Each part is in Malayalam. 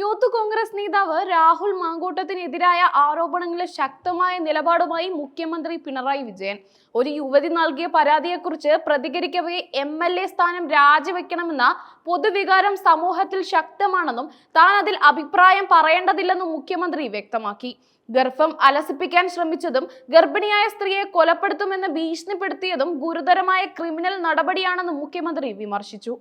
യൂത്ത് കോൺഗ്രസ് നേതാവ് രാഹുൽ മാങ്കൂട്ടത്തിനെതിരായ ആരോപണങ്ങളിൽ ശക്തമായ നിലപാടുമായി മുഖ്യമന്ത്രി പിണറായി വിജയൻ. ഒരു യുവതി നൽകിയ പരാതിയെക്കുറിച്ച് പ്രതികരിക്കവേ എം എൽ എ സ്ഥാനം രാജിവെക്കണമെന്ന പൊതുവികാരം സമൂഹത്തിൽ ശക്തമാണെന്നും താൻ അതിൽ അഭിപ്രായം പറയേണ്ടതില്ലെന്നും മുഖ്യമന്ത്രി വ്യക്തമാക്കി. ഗർഭം അലസിപ്പിക്കാൻ ശ്രമിച്ചതും ഗർഭിണിയായ സ്ത്രീയെ കൊലപ്പെടുത്തുമെന്ന് ഭീഷണിപ്പെടുത്തിയതും ഗുരുതരമായ ക്രിമിനൽ നടപടിയാണെന്നും മുഖ്യമന്ത്രി വിമർശിച്ചു.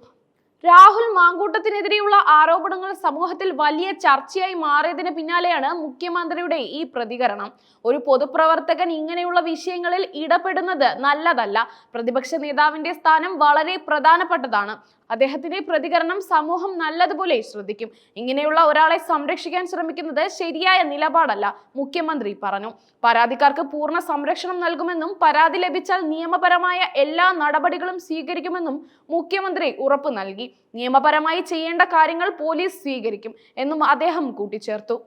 രാഹുൽ മാങ്കൂട്ടത്തിനെതിരെയുള്ള ആരോപണങ്ങൾ സമൂഹത്തിൽ വലിയ ചർച്ചയായി മാറിയതിന് പിന്നാലെയാണ് മുഖ്യമന്ത്രിയുടെ ഈ പ്രതികരണം. ഒരു പൊതുപ്രവർത്തകൻ ഇങ്ങനെയുള്ള വിഷയങ്ങളിൽ ഇടപെടുന്നത് നല്ലതല്ല. പ്രതിപക്ഷ നേതാവിന്റെ സ്ഥാനം വളരെ പ്രധാനപ്പെട്ടതാണ്. അദ്ദേഹത്തിന്റെ പ്രതികരണം സമൂഹം നല്ലതുപോലെ ശ്രദ്ധിക്കും. ഇങ്ങനെയുള്ള ഒരാളെ സംരക്ഷിക്കാൻ ശ്രമിക്കുന്നത് ശരിയായ നിലപാടല്ല മുഖ്യമന്ത്രി പറഞ്ഞു. പരാതിക്കാർക്ക് പൂർണ സംരക്ഷണം നൽകുമെന്നും പരാതി ലഭിച്ചാൽ നിയമപരമായ എല്ലാ നടപടികളും സ്വീകരിക്കുമെന്നും മുഖ്യമന്ത്രി ഉറപ്പു നൽകി. നിയമപരമായി ചെയ്യേണ്ട കാര്യങ്ങൾ പോലീസ് സ്വീകരിക്കും എന്നും അദ്ദേഹം കൂട്ടിച്ചേർത്തു.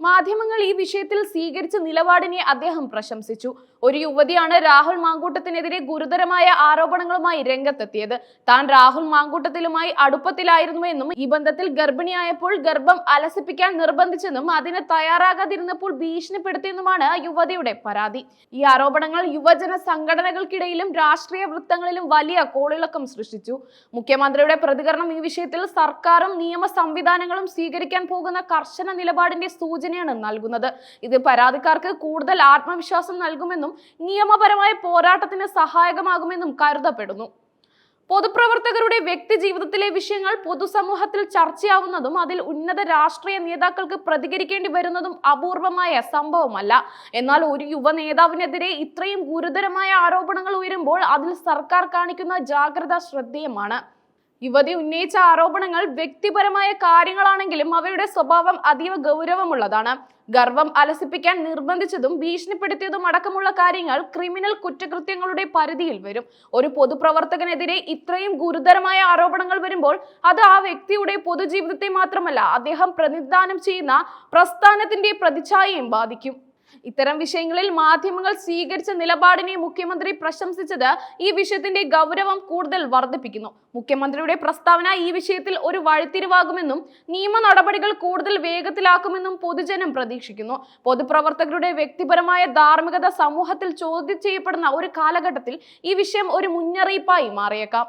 മാധ്യമങ്ങൾ ഈ വിഷയത്തിൽ സ്വീകരിച്ച നിലപാടിനെ അദ്ദേഹം പ്രശംസിച്ചു. ഒരു യുവതിയാണ് രാഹുൽ മാങ്കൂട്ടത്തിനെതിരെ ഗുരുതരമായ ആരോപണങ്ങളുമായി രംഗത്തെത്തിയത്. താൻ രാഹുൽ മാങ്കൂട്ടത്തിലുമായി അടുപ്പത്തിലായിരുന്നു എന്നും ഈ ബന്ധത്തിൽ ഗർഭിണിയായപ്പോൾ ഗർഭം അലസിപ്പിക്കാൻ നിർബന്ധിച്ചെന്നും അതിന് തയ്യാറാകാതിരുന്നപ്പോൾ ഭീഷണിപ്പെടുത്തിയെന്നുമാണ് യുവതിയുടെ പരാതി. ഈ ആരോപണങ്ങൾ യുവജന സംഘടനകൾക്കിടയിലും രാഷ്ട്രീയ വൃത്തങ്ങളിലും വലിയ കോളിളക്കം സൃഷ്ടിച്ചു. മുഖ്യമന്ത്രിയുടെ പ്രതികരണം ഈ വിഷയത്തിൽ സർക്കാരും നിയമ സംവിധാനങ്ങളും സ്വീകരിക്കാൻ പോകുന്ന കർശന നിലപാടിന്റെ സൂചനയാണ് നൽകുന്നത്. ഇത് പരാതിക്കാർക്ക് കൂടുതൽ ആത്മവിശ്വാസം നൽകുമെന്നും നിയമപരമായ പോരാട്ടത്തിന് സഹായകമാകുമെന്നും കരുതപ്പെടുന്നു. പൊതുപ്രവർത്തകരുടെ വ്യക്തി ജീവിതത്തിലെ വിഷയങ്ങൾ പൊതുസമൂഹത്തിൽ ചർച്ചയാവുന്നതും അതിൽ ഉന്നത രാഷ്ട്രീയ നേതാക്കൾക്ക് പ്രതികരിക്കേണ്ടി വരുന്നതും അപൂർവമായ സംഭവമല്ല. എന്നാൽ ഒരു യുവ നേതാവിനെതിരെ ഇത്രയും ഗുരുതരമായ ആരോപണങ്ങൾ ഉയരുമ്പോൾ അതിൽ സർക്കാർ കാണിക്കുന്ന ജാഗ്രത ശ്രദ്ധേയമാണ്. യുവതി ഉന്നയിച്ച ആരോപണങ്ങൾ വ്യക്തിപരമായ കാര്യങ്ങളാണെങ്കിലും അവയുടെ സ്വഭാവം അതീവ ഗൗരവമുള്ളതാണ്. ഗർവം അലസിപ്പിക്കാൻ നിർബന്ധിച്ചതും ഭീഷണിപ്പെടുത്തിയതും അടക്കമുള്ള കാര്യങ്ങൾ ക്രിമിനൽ കുറ്റകൃത്യങ്ങളുടെ പരിധിയിൽ വരും. ഒരു പൊതുപ്രവർത്തകനെതിരെ ഇത്രയും ഗുരുതരമായ ആരോപണങ്ങൾ വരുമ്പോൾ അത് ആ വ്യക്തിയുടെ പൊതുജീവിതത്തെ മാത്രമല്ല അദ്ദേഹം പ്രതിദാനം ചെയ്യുന്ന പ്രസ്ഥാനത്തിന്റെ പ്രതിച്ഛായയും ബാധിക്കും. ഇത്തരം വിഷയങ്ങളിൽ മാധ്യമങ്ങൾ സ്വീകരിച്ച നിലപാടിനെ മുഖ്യമന്ത്രി പ്രശംസിച്ചത് ഈ വിഷയത്തിന്റെ ഗൗരവം കൂടുതൽ വർദ്ധിപ്പിക്കുന്നു. മുഖ്യമന്ത്രിയുടെ പ്രസ്താവന ഈ വിഷയത്തിൽ ഒരു വഴിത്തിരിവാകുമെന്നും നിയമ നടപടികൾ കൂടുതൽ വേഗത്തിലാക്കുമെന്നും പൊതുജനം പ്രതീക്ഷിക്കുന്നു. പൊതുപ്രവർത്തകരുടെ വ്യക്തിപരമായ ധാർമ്മികത സമൂഹത്തിൽ ചോദ്യം ചെയ്യപ്പെടുന്ന ഒരു കാലഘട്ടത്തിൽ ഈ വിഷയം ഒരു മുന്നറിയിപ്പായി മാറിയേക്കാം.